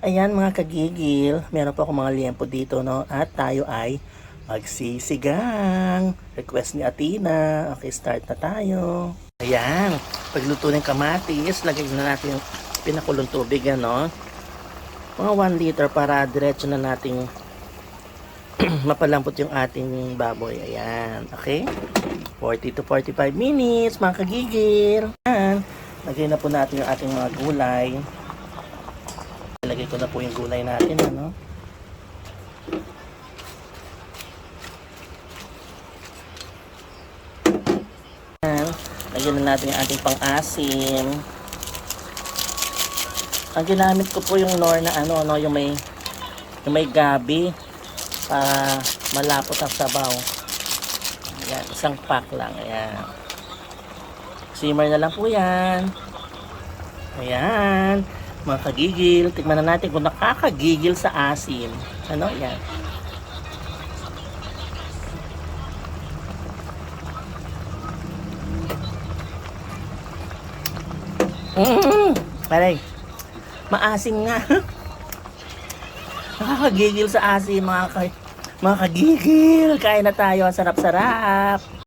Ayan mga kagigil, meron pa akong mga liempo dito no at tayo ay magsisigang. Request ni Atina. Okay, start na tayo. Ayan, pagluto ng kamatis, lagay na natin yung pinakulong tubig ano. Mga 1 liter para diretso na nating mapalambot yung ating baboy. Ayan, okay? 40 to 45 minutes, mga kagigil. Ayan, lagay na po natin yung ating mga gulay. Ilagay ko na po yung gulay natin, ano? Lagyan na natin yung ating pang-asim. Ang ginamit ko po yung nor na ano, no, yung may yung may gabi para malapot ang sabaw. Ayan, isang pack lang. Ayan. Simmer na lang po yan. Ayan. Mga kagigil. Tignan na natin kung nakakagigil sa asim. Ano? Yan. Mm, paray. Maasim nga. Nakakagigil sa asim mga ka mga kagigil. Kain na tayo. Sarap-sarap.